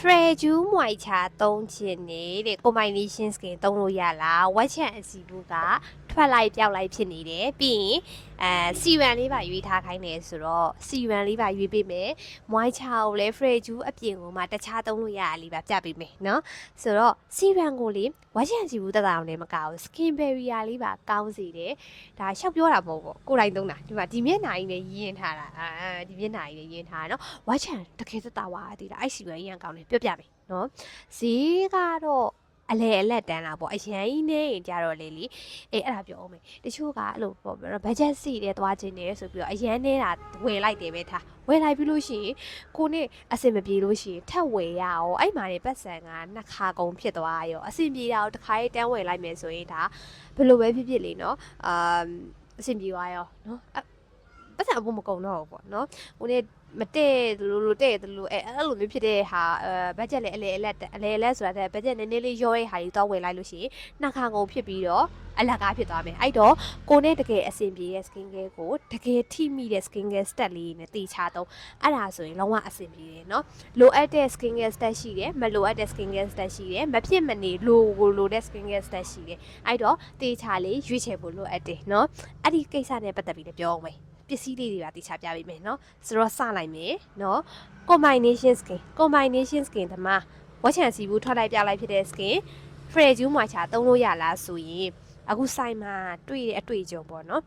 Freju မွိုင်ချာသုံးချင်နေတဲ့ combination skin သုံးလို့ရလားဝက်ချန်အစီဘူးက ထွက်လိုက်ပြောက်လိုက်ဖြစ်နေတယ်ပြီးရင်အဲစီရန်လေးပါရွေးထားခိုင်းတယ်ဆိုတော့စီရန်လေးပါရွေးပေးမယ်မွိုင်းချာကိုလည်းဖရေဂျူးအပြင်ကိုမှတခြားသုံးလို့ရတာလေးပါပြပေးမယ်နော်ဆိုတော့စီရန်ကိုလေဝါရှန်စီဘူးတက်တာအောင်လည်းမကအောင် skin barrier လေးပါကောင်းစေတယ်ဒါရှောက်ပြောတာမဟုတ်ဘူးကိုယ်တိုင်သုံးတာဒီမှာဒီမျက်နှာကြီးနဲ့ရင်းထားတာအဲဒီမျက်နှာကြီးနဲ့ရင်းထားတာနော်ဝါရှန်တကယ်သက်သာဝါသေးတာအဲ့စီရန်ရန်ကောင်းတယ်ပြောပြမယ်နော်ဈေးကတော့ အလဲအလက်တန်းလာပေါ့အရန်ကြီးနေရင်ကြတော့လေလीအေးအဲ့ဒါပြောအောင်မယ်တချို့ကအဲ့လိုပေါ့ပြောတော့ဘတ်ဂျက်စီတဲ့သွားခြင်းနေဆိုပြီးတော့အရန်နေတာဝယ်လိုက်တယ်ပဲထားဝယ်လိုက်ပြီးလို့ရှိရင်ကိုနဲ့အဆင်မပြေလို့ရှိရင်ထပ်ဝယ်ရအောင်အဲ့မှာနေပတ်စံကနှစ်ခါကုန်ဖြစ်သွားရောအဆင်ပြေတာကိုတစ်ခါရေးတန်းဝယ်လိုက်မယ်ဆိုရင်ဒါဘယ်လိုပဲဖြစ်ဖြစ်လေနော်အာအဆင်ပြေသွားရောနော်အ ပတ်စံအဖို့မကုန်တော့ဘူးပေါ့နော်ဟိုနေ့မတည့်လို့လို့တည့်တယ်လို့အဲအဲ့လိုမျိုးဖြစ်တဲ့ဟာအဲဘတ်ဂျက်လည်းအလေအလက်အလေအလက်ဆိုတာတဲ့ဘတ်ဂျက်နည်းနည်းလေးရောတဲ့ဟာကြီးတော့ဝယ်လိုက်လို့ရှိရင်နှာခါငုံဖြစ်ပြီးတော့အလကားဖြစ်သွားမယ်အဲ့တော့ကိုနဲ့တကယ်အဆင်ပြေတဲ့ skin care ကိုတကယ်ထိမိတဲ့ skin care step လေးနဲ့တေချာတော့အဲ့ဒါဆိုရင်လုံးဝအဆင်ပြေတယ်နော်လိုအပ်တဲ့ skin care step ရှိတယ်မလိုအပ်တဲ့ skin care step ရှိတယ်မဖြစ်မနေလိုကိုလိုတဲ့ skin care step ရှိတယ်အဲ့တော့တေချာလေးရွေးချယ်ဖို့လိုအပ်တယ်နော်အဲ့ဒီကိစ္စနဲ့ပတ်သက်ပြီးလည်းပြောအောင်မယ် ပစ္စည်းလေးတွေပါတခြားပြပေးမယ်နော်ဆိုတော့စလိုက်မယ်နော် combination skin combination skin ဒီမှာဝက်ချန်စီဘူးထွက်လိုက်ပြလိုက်ဖြစ်တဲ့ skin fragile မှာချာသုံးလို့ရလားဆိုရင်အခုဆိုင်မှာတွေ့တဲ့အတွေ့အကြုံပေါ့နော်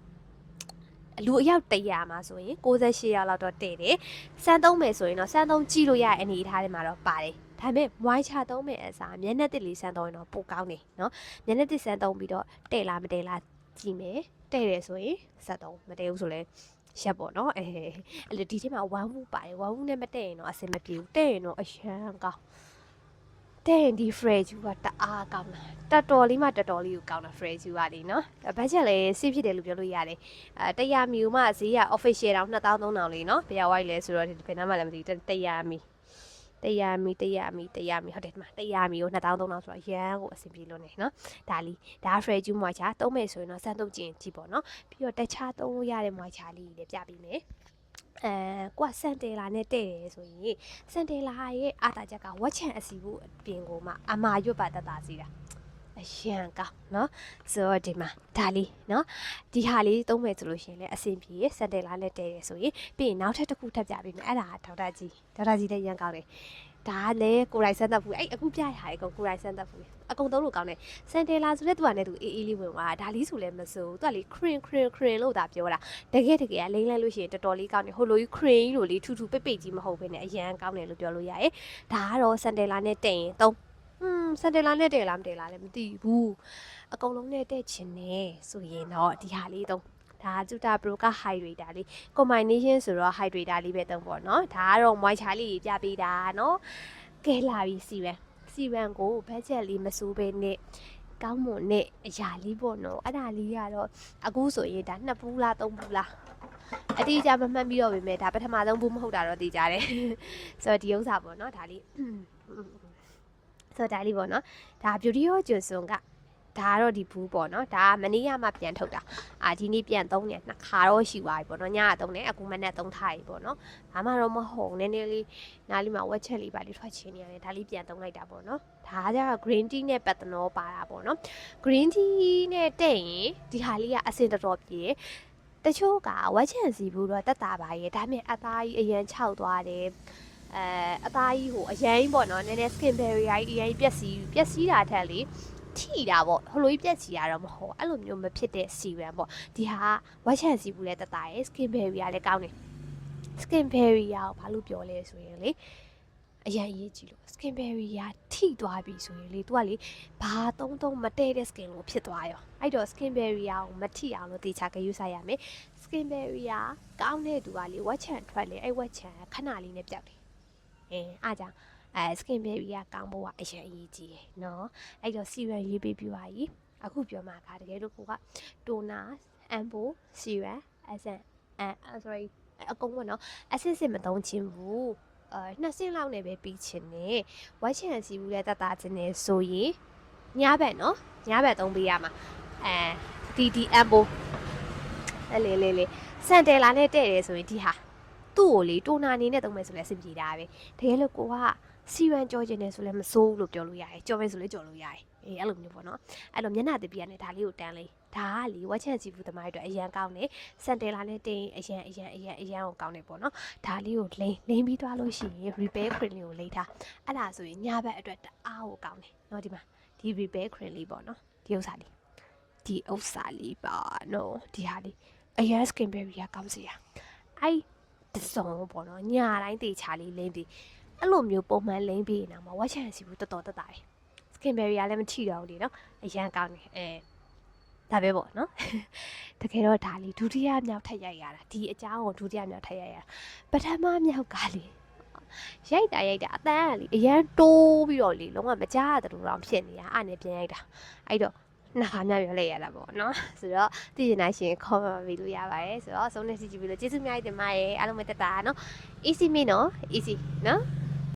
လူအယောက်100မှာဆိုရင်68ရောက်လောက်တော့တည်တယ်။စမ်းသုံးမယ်ဆိုရင်တော့စမ်းသုံးကြည့်လို့ရတဲ့အနေအထားတွေမှာတော့ပါတယ်။ဒါပေမဲ့ဝိုင်းချသုံးမယ်အစားမျက်နှာတစ်လေးစမ်းသုံးရင်တော့ပိုကောင်းတယ်နော်။မျက်နှာတစ်စမ်းသုံးပြီးတော့တည်လားမတည်လား ကြည့်မယ်တဲ့တယ်ဆိုရင်စက်သုံးမတဲ့ဘူးဆိုလဲရက်ပေါ့နော်အဲအဲ့လိုဒီထဲမှာ1 woo ပါတယ်1 woo နဲ့မတဲ့ရင်တော့အဆင်မပြေဘူးတဲ့ရင်တော့အရန်ကောင်းတဲ့ရင်ဒီ fresh ကတအားကောင်းတာတော်တော်လေးမှတော်တော်လေးကိုကောင်းတာ fresh ကလေနော်ဘတ်ဂျက်လည်းစစ်ဖြစ်တယ်လို့ပြောလို့ရတယ်အဲတရားမီမှဈေးက official တောင်2300လေးနော်ဘယ်ရောက်ဝိုက်လဲဆိုတော့ဒီဘယ်နားမှလည်းမသိဘူးတရားမီ တရားမီတရားမီတရားမီဟုတ်တယ်ဒီမှာတရားမီကို2300ဆိုတော့ရန်ကိုအဆင်ပြေလို့နေနော်ဒါလီဒါ fresh မွာချာသုံးမယ်ဆိုရင်တော့စမ်းသုံးကြည့်ရင်ကြည့်ပေါ့နော်ပြီးတော့တခြားသုံးလို့ရတဲ့မွာချာလေးတွေလည်းပြပေးမယ်အဲကွာစန်တယ်လာနဲ့တဲ့တယ်ဆိုရင်စန်တယ်လာရဲ့အာတာချက်ကဝက်ချန်အစီဘူးအပြင်ကိုမှအမာရွတ်ပါတတ်တာစီတာ အရန်ကောင်းเนาะဆိုတော့ဒီမှာဒါလေးเนาะဒီဟာလေးသုံးမယ်ဆိုလို့ရှိရင်လည်းအဆင်ပြေစန်တယ်လာနဲ့တဲ့တယ်ဆိုရင်ပြီးရင်နောက်ထပ်တစ်ခုထပ်ပြပေးမယ်အဲ့ဒါဒေါက်တာကြီးဒေါက်တာကြီးလည်းရန်ကောင်းတယ်ဒါလည်းကိုရိုက်ဆန်းသက်ဘူးအဲ့အခုပြရဟာအကုန်ကိုရိုက်ဆန်းသက်ဘူးအကုန်သုံးလို့ကောင်းတယ်စန်တယ်လာဆိုတဲ့သူကလည်းသူအေးအေးလေးဝင်သွားတာဒါလေးဆိုလည်းမစိုးသူကလေခရင်ခရင်ခရင်လို့သာပြောတာ တကယ်တကယ်ကလိမ့်လိုက်လို့ရှိရင်တော်တော်လေးကောင်းတယ်ဟိုလိုကြီး crane လိုလေးထူထူပိတ်ပိတ်ကြီးမဟုတ်ဘဲနဲ့အရန်ကောင်းတယ်လို့ပြောလို့ရတယ်ဒါကတော့စန်တယ်လာနဲ့တက်ရင်သုံး ဟွန်းစန်တယ်လာနဲ့တက်လားမတက်လားလည်းမသိဘူးအကုန်လုံးနဲ့တက်ချင်တယ်ဆိုရင်တော့ဒီဟာလေးသုံးဒါက Juta Pro က hydrator လေး combination ဆိုတော့ hydrator လေးပဲသုံးပေါ့နော်ဒါကတော့ moisture လေးပြပေးတာနော်ကဲလာပြီစီဝမ်စီဝမ်ကိုဘတ်ဂျက်လေးမစိုးဘဲနဲ့ကောင်းမွန်တဲ့အရာလေးပေါ့နော်အဲ့ဒါလေးကတော့အခုဆိုရင်ဒါနှစ်ပူးလားသုံးပူးလားအတိအကျမမှတ်ပြီးတော့ပေမဲ့ဒါပထမဆုံးဘူးမဟုတ်တာတော့သိကြတယ်ဆိုတော့ဒီဥစ္စာပေါ့နော်ဒါလေး ဆိုတော့ဒါလေးပေါ့နော်ဒါ beauty hall ကျွန်းစွန်ကဒါကတော့ဒီဘူးပေါ့နော်ဒါကမနေ့ကမှပြန်ထုတ်တာအာဒီနေ့ပြန်သုံးတယ်နှစ်ခါတော့ရှိသွားပြီပေါ့နော်ညကသုံးတယ်အခုမနေ့သုံးထားပြီပေါ့နော်ဘာမှတော့မဟုတ်နည်းနည်းလေးနားလေးမှာဝက်ချက်လေးပါလေးထွက်ချင်နေရတယ်ဒါလေးပြန်သုံးလိုက်တာပေါ့နော်ဒါကကျတော့ green tea နဲ့ပတ်သနောပါတာပေါ့နော် green tea နဲ့တဲ့ရင်ဒီဟာလေးကအစင်တော်တော်ပြေတယ်တချို့ကဝက်ချန်စီဘူးတော့တက်တာပါရဲ့ဒါပေမဲ့အသားကြီးအရန်ခြောက်သွားတယ် အဲအသားကြီးဟိုအရင်ပေါ့နော်နည်းနည်း skin barrier ကြီးအရင်ပျက်စီးပျက်စီးတာထက်လေထိတာပေါ့ဟိုလိုကြီးပျက်စီးတာတော့မဟုတ်အဲ့လိုမျိုးမဖြစ်တဲ့ serum ပေါ့ဒီဟာဝက်ချန်စီဘူးလည်းတက်တာရဲ့ skin barrier လည်းကောင်းတယ် skin barrier ကိုဘာလို့ပြောလဲဆိုရင်လေအရင်ရေးကြည့်လို့ skin barrier ထိသွားပြီဆိုရင်လေ तू ကလေဘာတုံးတုံးမတည့်တဲ့ skin လို့ဖြစ်သွားရောအဲ့တော့ skin barrier ကိုမထိအောင်လို့တေချာဂရုစိုက်ရမယ် skin barrier ကောင်းတဲ့သူကလေဝက်ချန်ထွက်လေအဲ့ဝက်ချန်ခဏလေးနဲ့ပြောက်တယ် အဲအားကြောင့်အဲ skin barrier ကောင်းဖို့ကအရင်အရေးကြီးတယ်နော်အဲ့တော့ serum ရေးပေးပြပါကြီးအခုပြောမှာကတကယ်လို့ကိုက toner ampo serum essence အဲ sorry အကုန်ပေါ့နော် essence စစ်မသုံးချင်းဘူးအဲနှစ်ဆင့်လောက်နဲ့ပဲပြီးချင်တယ်ဝက်ချန်စီဘူးလဲတတ်တာချင်းနေဆိုရင်ညဘက်နော်ညဘက်သုံးပေးရမှာအဲ DDM ဘိုအဲ့လေလေလေစန်တယ်လာနဲ့တဲ့တယ်ဆိုရင်ဒီဟာ သူ့ကိုလေတိုနာနေနဲ့သုံးမယ်ဆိုလဲအဆင်ပြေတာပဲတကယ်လို့ကိုကစီရန်ကြောကျင်နေဆိုလည်းမစိုးဘူးလို့ပြောလို့ရတယ်ကြောမယ်ဆိုလည်းကြောလို့ရတယ်အေးအဲ့လိုမျိုးပေါ့နော်အဲ့လိုမျက်နှာတပီကနေဒါလေးကိုတန်းလေးဒါကလေဝက်ချန်စီဖူးသမားတွေအတွက်အရန်ကောင်းတယ်စန်တယ်လာနဲ့တင်အရန်အရန်အရန်အရန်ကိုကောင်းတယ်ပေါ့နော်ဒါလေးကိုလိမ့်လိမ့်ပြီးသွားလို့ရှိရင် repair cream လေးကိုလိမ့်ထားအဲ့ဒါဆိုရင်ညဘက်အတွက်တအားကိုကောင်းတယ်နော်ဒီမှာဒီ repair cream လေးပေါ့နော်ဒီဥစ္စာလေးဒီဥစ္စာလေးပါနော်ဒီဟာလေးအရန် skin barrier ကောင်းစီရအဲ့ တစုံပေါ့နော်ညတိုင်းတေချာလေးလိမ့်ပြီးအဲ့လိုမျိုးပုံမှန်လိမ့်ပြီးနေတာမှာဝက်ချန်စီဖူးတော်တော်တက်တာတယ် skin barrier လည်းမထိတော့ဘူးလေနော်အရန်ကောင်းတယ်အဲဒါပဲပေါ့နော်တကယ်တော့ဒါလေးဒုတိယမြောက်ထက်ရိုက်ရတာဒီအကြောင်းကိုဒုတိယမြောက်ထက်ရိုက်ရတာပထမမြောက်ကလေရိုက်တာရိုက်တာအတန်းကလေအရန်တိုးပြီးတော့လေလုံးဝမကြားရတဲ့လိုတော့ဖြစ်နေတာအဲ့နဲ့ပြန်ရိုက်တာအဲ့တော့ နှစ်ခါမြောက်ပြောလိုက်ရတာပေါ့နော်ဆိုတော့သိချင်နိုင်ရှင် comment ပေးလို့ရပါတယ်ဆိုတော့ဆုံးနေစီကြည့်ပြီးလို့ကျေးဇူးအများကြီးတင်ပါတယ်အားလုံးပဲတက်တာနော် easy မင်းနော် easy နော်